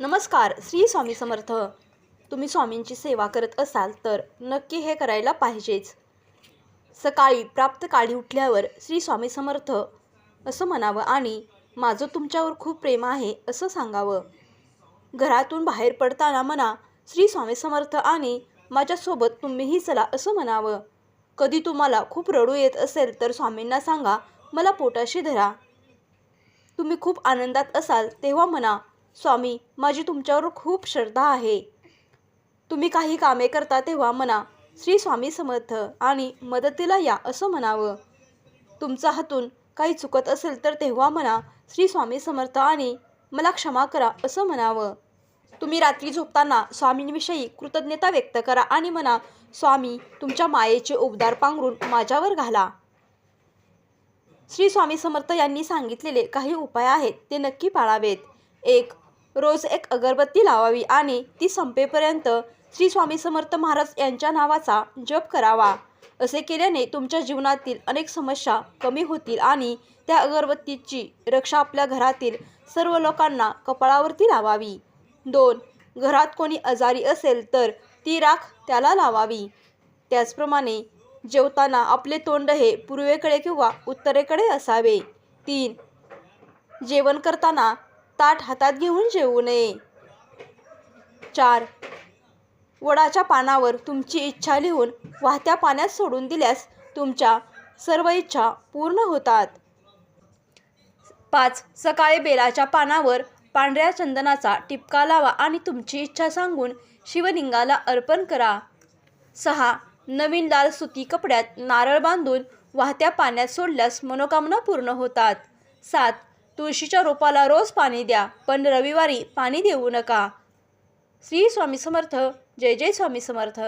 नमस्कार श्री स्वामी समर्थ. तुम्ही स्वामींची सेवा करत असाल तर नक्की हे करायला पाहिजेच. सकाळी प्राप्त काळी उठल्यावर श्री स्वामी समर्थ असं म्हणावं आणि माझं तुमच्यावर खूप प्रेम आहे असं सांगावं. घरातून बाहेर पडताना म्हणा श्री स्वामी समर्थ आणि माझ्यासोबत तुम्हीही चला असं म्हणावं. कधी तुम्हाला खूप रडू येत असेल तर स्वामींना सांगा मला पोटाशी धरा. तुम्ही खूप आनंदात असाल तेव्हा म्हणा स्वामी माझी तुमच्यावर खूप श्रद्धा आहे. तुम्ही काही कामे करता तेव्हा म्हणा. श्री स्वामी समर्थ आणि मदतीला या असं म्हणावं. तुमचा हातून काही चुकत असेल तर तेव्हा म्हणा. श्री स्वामी समर्थ आणि मला क्षमा करा असं म्हणावं. तुम्ही रात्री झोपताना स्वामींविषयी कृतज्ञता व्यक्त करा आणि म्हणा स्वामी तुमच्या मायेचे उबदार पांघरून माझ्यावर घाला. श्री स्वामी समर्थ यांनी सांगितलेले काही उपाय आहेत ते नक्की पाळावेत. एक रोज एक अगरबत्ती लावावी आणि ती संपेपर्यंत श्री स्वामी समर्थ महाराज यांच्या नावाचा जप करावा. असे केल्याने तुमच्या जीवनातील अनेक समस्या कमी होतील आणि त्या अगरबत्तीची रक्षा आपल्या घरातील सर्व लोकांना कपाळावरती लावावी. दोन घरात कोणी आजारी असेल तर ती राख त्याला लावावी. त्याचप्रमाणे जेवताना आपले तोंड हे पूर्वेकडे किंवा उत्तरेकडे असावे. तीन जेवण करताना ताट हातात घेऊन जेवू नये. चार. वडाच्या पानावर तुमची इच्छा लिहून वाहत्या पाण्यात सोडून दिल्यास तुमच्या सर्व इच्छा पूर्ण होतात. पाच. सकाळी बेलाच्या पानावर पांढऱ्या चंदनाचा टिपका लावा आणि तुमची इच्छा सांगून शिवलिंगाला अर्पण करा. सहा. नवीन लाल सुती कपड्यात नारळ बांधून वाहत्या पाण्यात सोडल्यास मनोकामना पूर्ण होतात. सात. तुळशीच्या रोपाला रोज पाणी द्या पण रविवारी पाणी देऊ नका. श्री स्वामी समर्थ. जय जय स्वामी समर्थ.